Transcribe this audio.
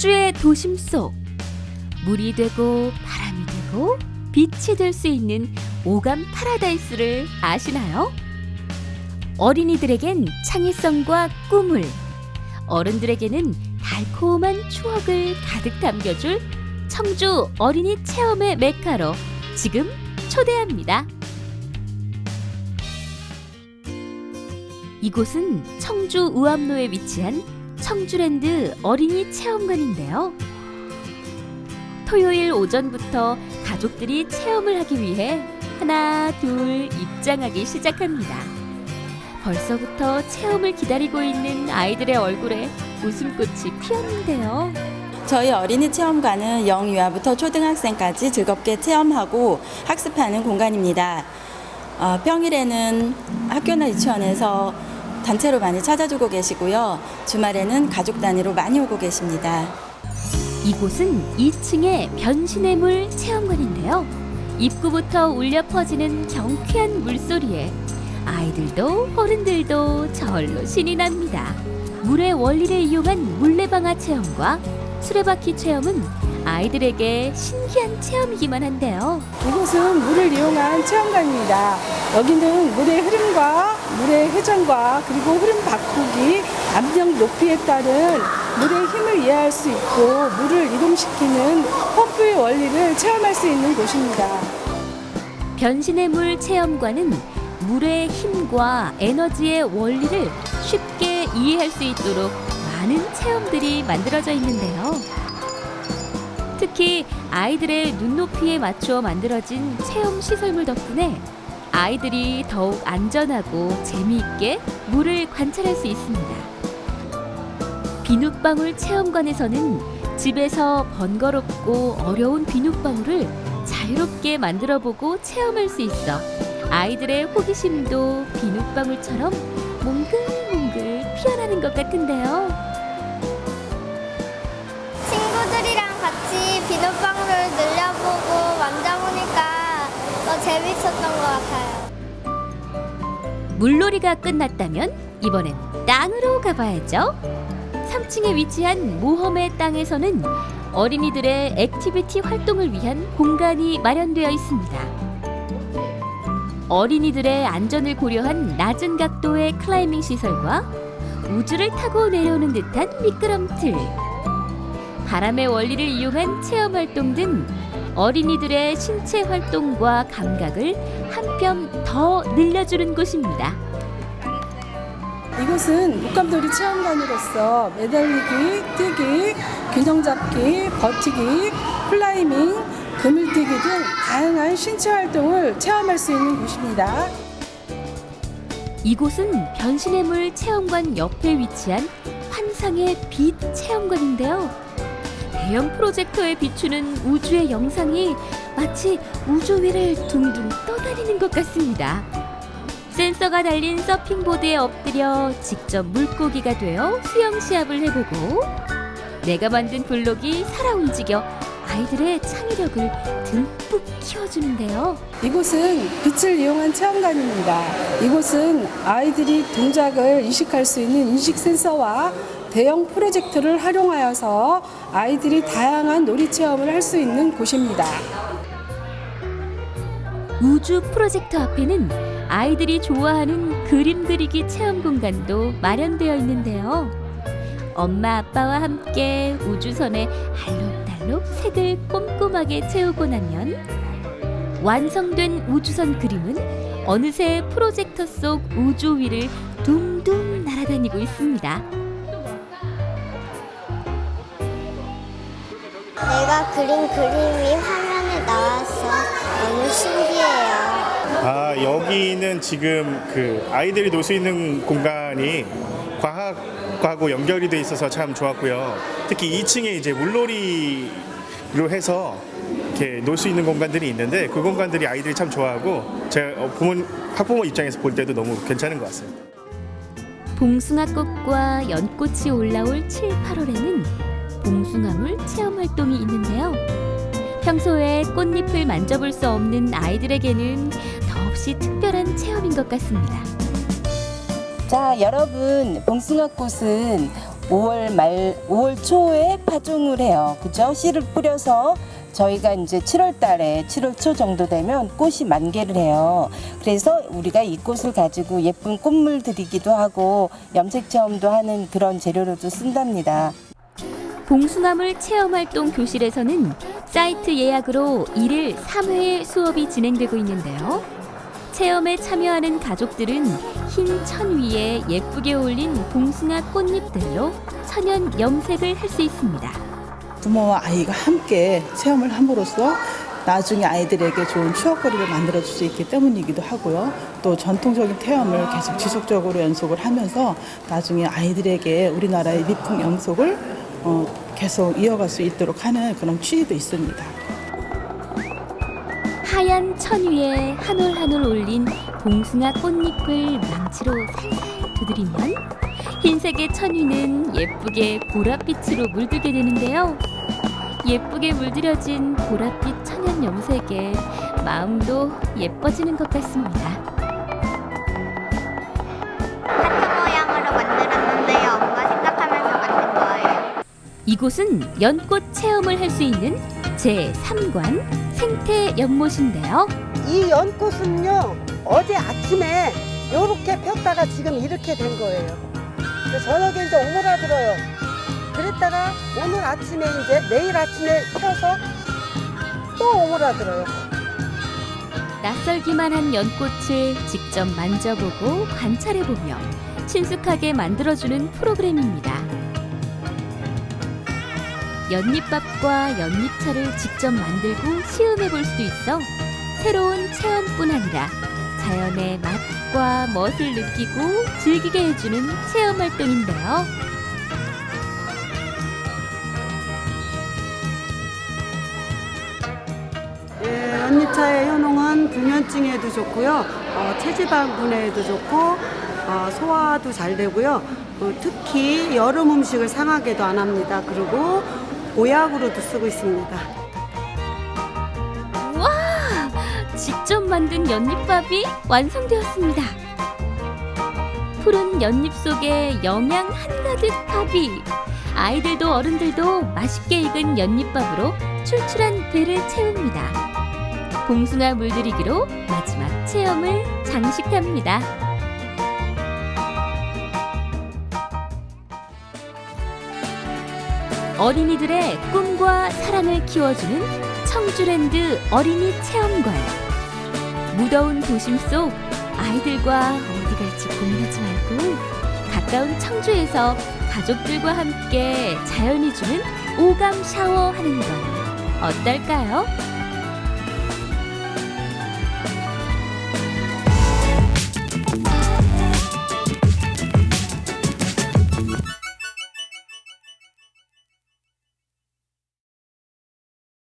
청주의 도심 속 물이 되고 바람이 되고 빛이 될 수 있는 오감 파라다이스를 아시나요? 어린이들에겐 창의성과 꿈을, 어른들에게는 달콤한 추억을 가득 담겨줄 청주 어린이 체험의 메카로 지금 초대합니다. 이곳은 청주 우암로에 위치한 청주랜드 어린이 체험관인데요. 토요일 오전부터 가족들이 체험을 하기 위해 하나, 둘 입장하기 시작합니다. 벌써부터 체험을 기다리고 있는 아이들의 얼굴에 웃음꽃이 피었는데요. 저희 어린이 체험관은 영유아부터 초등학생까지 즐겁게 체험하고 학습하는 공간입니다. 어, 평일에는 학교나 유치원에서 단체로 많이 찾아주고 계시고요. 주말에는 가족 단위로 많이 오고 계십니다. 이곳은 2층의 변신의 물 체험관인데요. 입구부터 울려 퍼지는 경쾌한 물소리에 아이들도 어른들도 절로 신이 납니다. 물의 원리를 이용한 물레방아 체험과 수레바퀴 체험은 아이들에게 신기한 체험이기만 한데요. 이곳은 물을 이용한 체험관입니다. 여기는 물의 흐름과 회전과 그리고 흐름 바꾸기, 압력 높이에 따른 물의 힘을 이해할 수 있고 물을 이동시키는 펌프의 원리를 체험할 수 있는 곳입니다. 변신의 물 체험관은 물의 힘과 에너지의 원리를 쉽게 이해할 수 있도록 많은 체험들이 만들어져 있는데요. 특히 아이들의 눈높이에 맞추어 만들어진 체험 시설물 덕분에 아이들이 더욱 안전하고 재미있게 물을 관찰할 수 있습니다. 비눗방울 체험관에서는 집에서 번거롭고 어려운 비눗방울을 자유롭게 만들어 보고 체험할 수 있어 아이들의 호기심도 비눗방울처럼 몽글몽글 피어나는 것 같은데요. 재밌었던 것 같아요. 물놀이가 끝났다면 이번엔 땅으로 가봐야죠. 3층에 위치한 모험의 땅에서는 어린이들의 액티비티 활동을 위한 공간이 마련되어 있습니다. 어린이들의 안전을 고려한 낮은 각도의 클라이밍 시설과 우주를 타고 내려오는 듯한 미끄럼틀, 바람의 원리를 이용한 체험 활동 등 어린이들의 신체 활동과 감각을 한뼘 더 늘려주는 곳입니다. 이곳은 목감놀이 체험관으로서 매달리기, 뛰기, 균형 잡기, 버티기, 클라이밍, 그물뛰기 등 다양한 신체 활동을 체험할 수 있는 곳입니다. 이곳은 변신의 물 체험관 옆에 위치한 환상의 빛 체험관인데요. 대형 프로젝터에 비추는 우주의 영상이 마치 우주 위를 둥둥 떠다니는 것 같습니다. 센서가 달린 서핑보드에 엎드려 직접 물고기가 되어 수영 시합을 해보고 내가 만든 블록이 살아 움직여 아이들의 창의력을 듬뿍 키워주는데요. 이곳은 빛을 이용한 체험관입니다. 이곳은 아이들이 동작을 인식할 수 있는 인식 센서와 대형 프로젝터를 활용하여서 아이들이 다양한 놀이 체험을 할 수 있는 곳입니다. 우주 프로젝터 앞에는 아이들이 좋아하는 그림 그리기 체험 공간도 마련되어 있는데요. 엄마 아빠와 함께 우주선에 알록달록 색을 꼼꼼하게 채우고 나면 완성된 우주선 그림은 어느새 프로젝터 속 우주 위를 둥둥 날아다니고 있습니다. 내가 그린 그림이 화면에 나와서 너무 신기해요. 아 여기는 지금 그 아이들이 놀 수 있는 공간이 과학하고 연결이 돼 있어서 참 좋았고요. 특히 2층에 이제 물놀이로 해서 이렇게 놀 수 있는 공간들이 있는데 그 공간들이 아이들이 참 좋아하고 제가 어, 부모 학부모 입장에서 볼 때도 너무 괜찮은 것 같습니다. 봉숭아꽃과 연꽃이 올라올 7, 8월에는 봉숭아물 체험 활동이 있는데요. 평소에 꽃잎을 만져볼 수 없는 아이들에게는 더없이 특별한 체험인 것 같습니다. 자, 여러분, 봉숭아꽃은 5월 말 5월 초에 파종을 해요. 그죠? 씨를 뿌려서 저희가 이제 7월 달에 7월 초 정도 되면 꽃이 만개를 해요. 그래서 우리가 이 꽃을 가지고 예쁜 꽃물 들이기도 하고 염색 체험도 하는 그런 재료로도 쓴답니다. 봉숭아물 체험활동 교실에서는 사이트 예약으로 일일 3회의 수업이 진행되고 있는데요. 체험에 참여하는 가족들은 흰 천 위에 예쁘게 올린 봉숭아 꽃잎들로 천연 염색을 할 수 있습니다. 부모와 아이가 함께 체험을 함으로써 나중에 아이들에게 좋은 추억거리를 만들어 줄 수 있기 때문이기도 하고요. 또 전통적인 체험을 계속 지속적으로 연속을 하면서 나중에 아이들에게 우리나라의 미풍 염속을 어, 계속 이어갈 수 있도록 하는 그런 취지도 있습니다. 하얀 천 위에 한 올 한 올 올린 봉숭아 꽃잎을 망치로 살살 두드리면 흰색의 천 위는 예쁘게 보랏빛으로 물들게 되는데요. 예쁘게 물들여진 보랏빛 천연 염색에 마음도 예뻐지는 것 같습니다. 이곳은 연꽃 체험을 할 수 있는 제3관 생태 연못인데요. 이 연꽃은요 어제 아침에 요렇게 폈다가 지금 이렇게 된 거예요. 근데 저녁에 이제 오므라 들어요. 그랬다가 오늘 아침에 이제 내일 아침에 펴서 또 오므라 들어요. 낯설기만 한 연꽃을 직접 만져보고 관찰해보며 친숙하게 만들어주는 프로그램입니다. 연잎밥과 연잎차를 직접 만들고 시음해 볼 수도 있어 새로운 체험뿐 아니라 자연의 맛과 멋을 느끼고 즐기게 해주는 체험 활동인데요. 예, 연잎차의 효능은 불면증에도 좋고요. 어, 체지방 분해에도 좋고 어, 소화도 잘 되고요. 어, 특히 여름 음식을 상하게도 안 합니다. 그리고 보약으로도 쓰고 있습니다. 와! 직접 만든 연잎밥이 완성되었습니다. 푸른 연잎 속에 영양 한가득 밥이 아이들도 어른들도 맛있게 익은 연잎밥으로 출출한 배를 채웁니다. 봉숭아 물들이기로 마지막 체험을 장식합니다. 어린이들의 꿈과 사랑을 키워주는 청주랜드 어린이 체험관. 무더운 도심 속 아이들과 어디 갈지 고민하지 말고 가까운 청주에서 가족들과 함께 자연이 주는 오감 샤워하는 건 어떨까요?